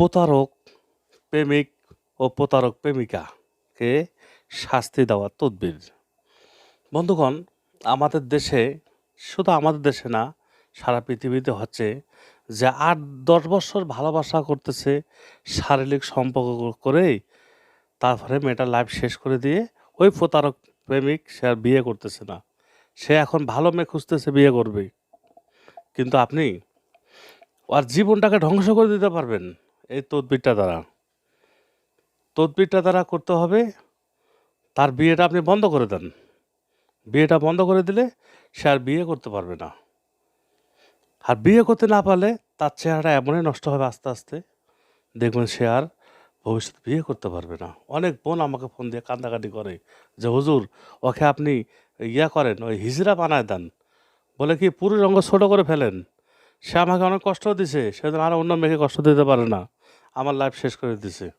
প্রতারক প্রেমিক ও প্রতারক প্রেমিকাকে শাস্তি দেওয়ার তদবির। বন্ধুগণ, আমাদের দেশে, শুধু আমাদের দেশে না, সারা পৃথিবীতে হচ্ছে যে আট দশ বছর ভালোবাসা করতেছে, শারীরিক সম্পর্ক করেই তারপরে মেয়েটার লাইফ শেষ করে দিয়ে ওই প্রতারক প্রেমিক সে আর বিয়ে করতেছে না। সে এখন ভালো মেয়ে খুঁজতেছে, বিয়ে করবে। কিন্তু আপনি আর জীবনটাকে ধ্বংস করে দিতে পারবেন। এই তদবিরটা দ্বারা। তদবিরটা দ্বারা করতে হবে, তার বিয়েটা আপনি বন্ধ করে দেন। বিয়েটা বন্ধ করে দিলে সে আর বিয়ে করতে পারবে না। আর বিয়ে করতে না পারলে তার চেহারাটা এমনই নষ্ট হবে আস্তে আস্তে, দেখবেন সে আর ভবিষ্যৎ বিয়ে করতে পারবে না। অনেক বোন আমাকে ফোন দিয়ে কান্দাকাটি করে যে, হুজুর, ওকে আপনি ইয়া করেন, ওই হিজড়া বানায় দেন। বলে কি পুরুষ রঙ ছোটো করে ফেলেন। সে আমাকে অনেক কষ্ট দিছে সেদিন আর অন্য মেয়েকে কষ্ট দিতে পারে না। আমার লাইফ শেষ করে দিছে।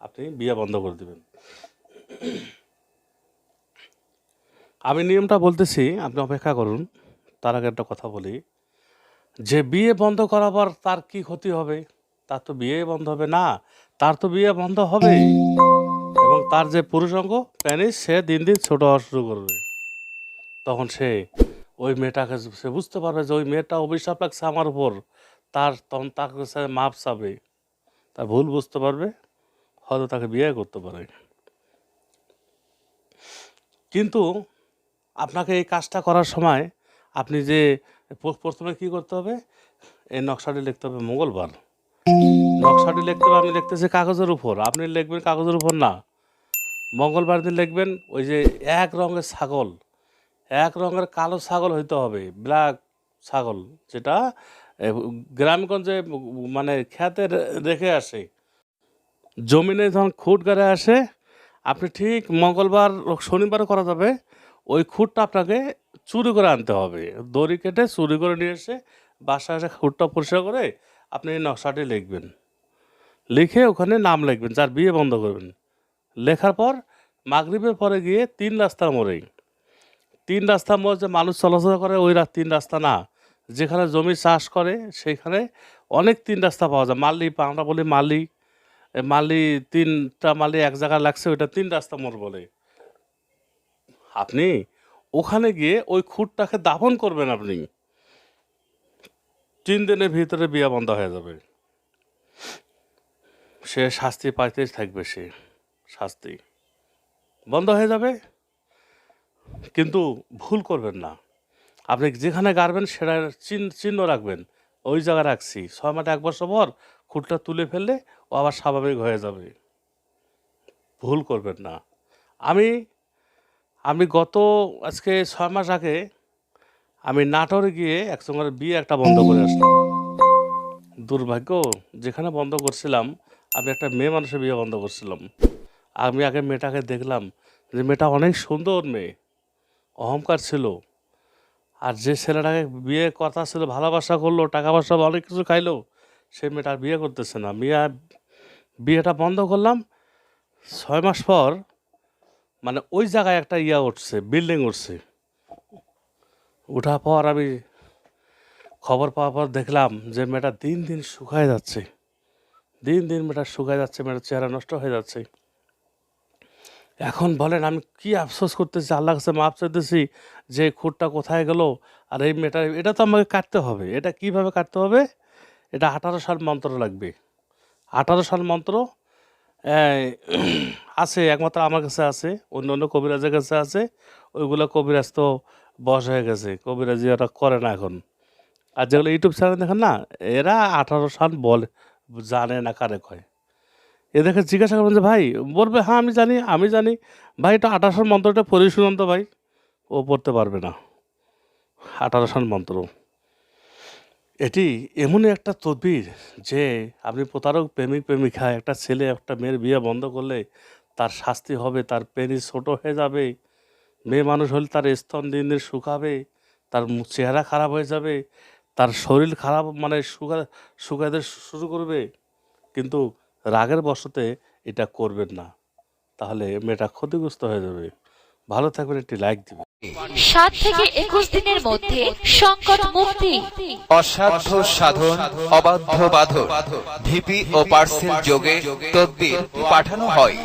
আপনি বিয়ে বন্ধ করে দিবেন। আমি নিয়মটা বলতেছি, আপনি অপেক্ষা করুন। তার আগে একটা কথা বলি। যে বিয়ে বন্ধ করার পর তার কি ক্ষতি হবে? তার তো বিয়ে বন্ধ হবে না। তার তো বিয়ে বন্ধ হবে। এবং তার যে পুরুষাঙ্গ প্যানিস সে দিন দিন ছোট হওয়া শুরু করবে। তখন সে ওই মেয়েটাকে, সে বুঝতে পারবে যে ওই মেয়েটা অভিশাপ লাগছে আমার উপর। তার তখন তার কাছে মাপ চাবে। তার ভুল বুঝতে পারবে, হয়তো তাকে বিয়ে করতে পারে। কিন্তু আপনাকে এই কাজটা করার সময় আপনি যে প্রথমে কি করতে হবে? এই নকশাটি লিখতে হবে মঙ্গলবার। নকশাটি লিখতে হবে, আমি লিখতেছি কাগজের উপর। আপনি লিখবেন কাগজের উপর না। মঙ্গলবার দিন লিখবেন, ওই যে এক রঙের ছাগল। এক রঙের কালো ছাগল হইতে হবে, ব্ল্যাক ছাগল, যেটা গ্রামগঞ্জে মানে খেতে রেখে আসে। জমিনে যখন খুঁট গাড়ে আসে, আপনি ঠিক মঙ্গলবার শনিবার করা যাবে, ওই খুঁটটা আপনাকে চুরি করে আনতে হবে। দড়ি কেটে চুরি করে নিয়ে এসে বাসায় এসে খুঁটটা পরিষ্কার করে আপনি নকশাটি লিখবেন। লিখে ওখানে নাম লিখবেন, যার বিয়ে বন্ধ করবেন। লেখার পর মাগরিবের পরে গিয়ে তিন রাস্তার মোড়েই তিন রাস্তা মোড় যে মানুষ চলাচল করে, ওই তিন রাস্তা না। যেখানে জমি চাষ করে সেখানে অনেক তিন রাস্তা পাওয়া যায়। মালি আমরা বলি মালি। মালি তিনটা মালি এক জায়গায় লাগছে, ওইটা তিন রাস্তা মোড় বলে। আপনি ওখানে গিয়ে ওই খুঁটটাকে দাফন করবেন আপনি। তিন দিনের ভিতরে বিয়া বন্ধ হয়ে যাবে। সে শাস্তি পাইতেই থাকবে সে। শাস্তি বন্ধ হয়ে যাবে। কিন্তু ভুল করবেন না। আপনি যেখানে গাড়বেন, সেটা চিহ্ন চিহ্ন রাখবেন। ওই জায়গায় রাখছি। ছয় মাস এক বছর পর খুঁটটা তুলে ফেললে ও আবার স্বাভাবিক হয়ে যাবে। ভুল করবেন না। আমি আমি গত, আজকে ছয় মাস আগে আমি নাটোরে গিয়ে একসঙ্গে বিয়ে একটা বন্ধ করে আসলাম। দুর্ভাগ্য, যেখানে বন্ধ করছিলাম, আমি একটা মেয়ে মানুষের বিয়ে বন্ধ করছিলাম। আমি আগে মেয়েটাকে দেখলাম যে মেয়েটা অনেক সুন্দর মেয়ে, অহংকার ছিল। আর যে ছেলেটাকে বিয়ে কথা ছিল, ভালোবাসা করল টাকা পয়সা অনেক কিছু খাইলো, সে মেয়েটা বিয়ে করতেছে না। বিয়ে, বিয়েটা বন্ধ করলাম। ছয় মাস পর মানে ওই জায়গায় একটা ইয়া উঠছে বিল্ডিং উঠছে। ওঠার পর আমি খবর পাওয়ার পর দেখলাম যে মেয়েটা দিন দিন শুকায় যাচ্ছে। দিন দিন মেয়েটা শুকায় যাচ্ছে, মেয়েটার চেহারা নষ্ট হয়ে যাচ্ছে। এখন বলেন, আমি কি আফসোস করতেছি আল্লাহ কাছে মাপ চাইতেছি যে খুঁটটা কোথায় গেল আর এই মেয়েটা, এটা তো আমাকে কাটতে হবে। এটা কীভাবে কাটতে হবে? এটা আঠারো সাল মন্ত্র লাগবে। আঠারো সাল মন্ত্র আছে, একমাত্র আমার কাছে আছে, অন্য অন্য কবিরাজের কাছে আছে। ওইগুলো কবিরাজ তো বয়স হয়ে গেছে, কবিরাজি ওরা করে না এখন। আর যেগুলো ইউটিউব চ্যানেল দেখেন না, এরা আঠারো সাল বলে, জানে না কারে কয়। এদেরকে জিজ্ঞাসা করবেন যে, ভাই, বলবে হ্যাঁ আমি জানি আমি জানি। ভাই, এটা আঠারো সাল মন্ত্রটা পড়ে শুনুন তো ভাই। ও পড়তে পারবে না। আঠারোশন মন্ত্র। এটি এমনই একটা তদবির যে আপনি প্রতারক, প্রেমিক, প্রেমিকা, একটা ছেলে, একটা মেয়ের বিয়ে বন্ধ করলে তার শাস্তি হবে, তার পেনিস ছোট হয়ে যাবে, মেয়ে মানুষ হলে তার স্তন দিন দিন শুকাবে, তার চেহারা খারাপ হয়ে যাবে, তার শরীর খারাপ মানে শুকা, শুকাতে শুরু করবে। কিন্তু রাগের বশতে এটা করবেন না। তাহলে মেয়েটা ক্ষতিগ্রস্ত হয়ে যাবে। ভালো থাকবেন একটি লাইক দিবেন। সাত থেকে একুশ দিনের মধ্যে সংকট মুক্তি। অসাধ্য সাধন অবাধ্য বাধন ভিপি ও পার্সেল যোগে তদ্বির পাঠানো হয়।